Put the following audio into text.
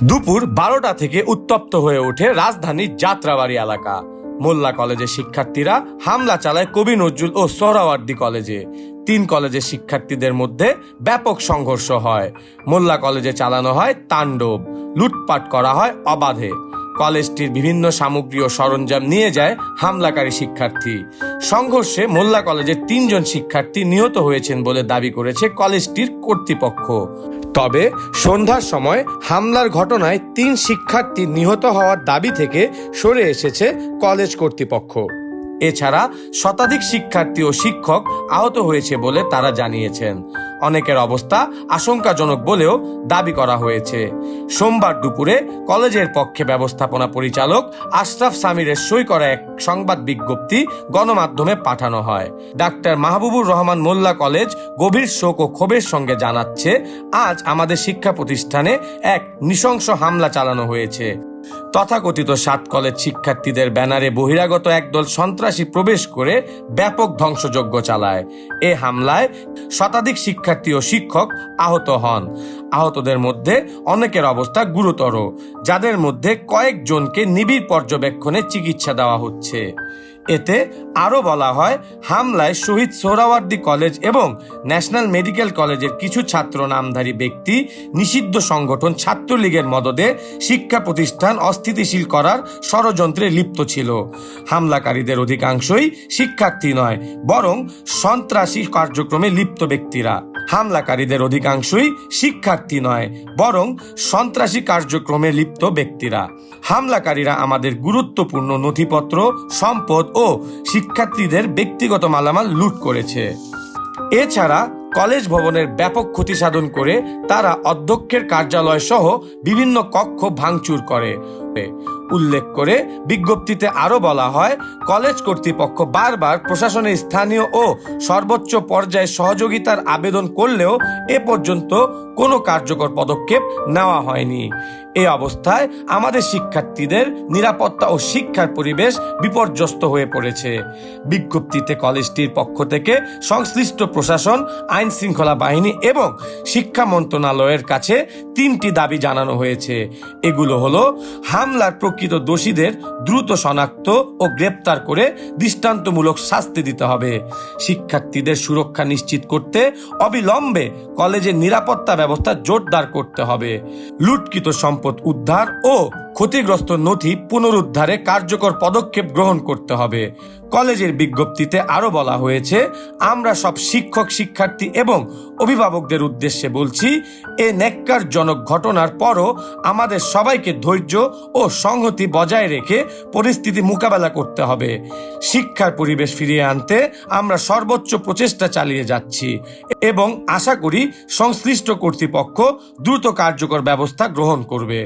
দুপুর বারোটা থেকে উত্তপ্ত হয়ে ওঠে রাজধানীর যাত্রাবাড়ি এলাকা। মোল্লা কলেজের শিক্ষার্থীরা হামলা চালায় কবি নজরুল ও সোহরাওয়ার্দী কলেজে। তিন কলেজের শিক্ষার্থীদের মধ্যে ব্যাপক সংঘর্ষ হয়। মোল্লা কলেজে চালানো হয় তাণ্ডব, লুটপাট করা হয় অবাধে। কলেজটির বিভিন্ন সামগ্রী ও সরঞ্জাম নিয়ে যায় হামলাকারী শিক্ষার্থী। সংঘর্ষে মোল্লা কলেজের তিনজন শিক্ষার্থী নিহত হয়েছেন বলে দাবি করেছে কলেজটির কর্তৃপক্ষ। তবে সন্ধ্যার সময় হামলার ঘটনায় তিন শিক্ষার্থী নিহত হওয়ার দাবি থেকে সরে এসেছে কলেজ কর্তৃপক্ষ। এছাড়া শতাধিক শিক্ষার্থী ও শিক্ষক আহত হয়েছে বলে তারা জানিয়েছেন। অনেকের অবস্থা আশঙ্কাজনক বলেও দাবি করা হয়েছে। সোমবার দুপুরে কলেজের পক্ষে ব্যবস্থাপনা পরিচালক আশরাফ সামিরের সই করা এক সংবাদ বিজ্ঞপ্তি গণমাধ্যমে পাঠানো হয়। ডাক্তার মাহবুবুর রহমান মোল্লা কলেজ গভীর শোক ও ক্ষোভের সঙ্গে জানাচ্ছে, আজ আমাদের শিক্ষা প্রতিষ্ঠানে এক নৃশংস হামলা চালানো হয়েছে। তথাকথিত সাত কলেজ শিক্ষার্থীদের ব্যানারে বহিরাগত একদল সন্ত্রাসী প্রবেশ করে ব্যাপক ধ্বংসযজ্ঞ চালায়। এ হামলায় শতাধিক শিক্ষার্থী ও শিক্ষক আহত হন। আহতদের মধ্যে অনেকের অবস্থা গুরুতর, যাদের মধ্যে কয়েকজনকে নিবিড় পর্যবেক্ষণে চিকিৎসা দেওয়া হচ্ছে। এতে আরও বলা হয়, হামলায় শহীদ সোহরাওয়ার্দী কলেজ এবং ন্যাশনাল মেডিকেল কলেজের কিছু ছাত্র নামধারী ব্যক্তি নিষিদ্ধ সংগঠন ছাত্রলীগের মদদে শিক্ষা প্রতিষ্ঠান অস্থিতিশীল করার ষড়যন্ত্রে লিপ্ত ছিল। হামলাকারীদের অধিকাংশই শিক্ষার্থী নয়, বরং সন্ত্রাসী কার্যক্রমে লিপ্ত ব্যক্তিরা। হামলাকারীদের অধিকাংশই শিক্ষার্থী নয়, বরং সন্ত্রাসী কার্যক্রমে লিপ্ত ব্যক্তিরা। হামলাকারীরা আমাদের গুরুত্বপূর্ণ নথিপত্র, সম্পদ ও শিক্ষার্থীদের ব্যক্তিগত মালামাল লুট করেছে। এছাড়া কলেজ ভবনের ব্যাপক ক্ষতি সাধন করে তারা অধ্যক্ষের কার্যালয় সহ বিভিন্ন কক্ষ ভাঙচুর করে। উল্লেখ করে বিজ্ঞপ্তিতে আরও বলা হয়, কলেজ কর্তৃপক্ষ বারবার প্রশাসনের স্থানীয় ও সর্বোচ্চ পর্যায়ে সহযোগিতার আবেদন করলেও এ পর্যন্ত কোনো কার্যকর পদক্ষেপ নেওয়া হয়নি। এই অবস্থায় আমাদের শিক্ষার্থীদের নিরাপত্তা ও শিক্ষার পরিবেশ বিপর্যস্ত হয়ে পড়েছে। বিজ্ঞপ্তিতে কলেজটির পক্ষ থেকে সংশ্লিষ্ট প্রশাসন, আইন শৃঙ্খলা বাহিনী এবং শিক্ষা মন্ত্রণালয়ের কাছে তিনটি দাবি জানানো হয়েছে। এগুলো হলো হামলার প্রকৃত দোষীদের দ্রুত শনাক্ত ও গ্রেপ্তার করে দৃষ্টান্তমূলক শাস্তি দিতে হবে। শিক্ষার্থীদের সুরক্ষা নিশ্চিত করতে অবিলম্বে কলেজের নিরাপত্তা ব্যবস্থা জোরদার করতে হবে। লুটকিত সম্পদ উদ্ধার ও ক্ষতিগ্রস্ত নথি পুনরুদ্ধারে কার্যকর পদক্ষেপ গ্রহণ করতে হবে। কলেজের বিজ্ঞপ্তিতে আরও বলা হয়েছে, আমরা সব শিক্ষক, শিক্ষার্থী এবং অভিভাবকদের উদ্দেশ্যে বলছি, এ ন্যাক্কারজনক ঘটনার পরও আমাদের সবাইকে ধৈর্য ও সংহতি বজায় রেখে পরিস্থিতি মোকাবেলা করতে হবে। শিক্ষার পরিবেশ ফিরিয়ে আনতে আমরা সর্বোচ্চ প্রচেষ্টা চালিয়ে যাচ্ছি এবং আশা করি সংশ্লিষ্ট কর্তৃপক্ষ দ্রুত কার্যকর ব্যবস্থা গ্রহণ করবে।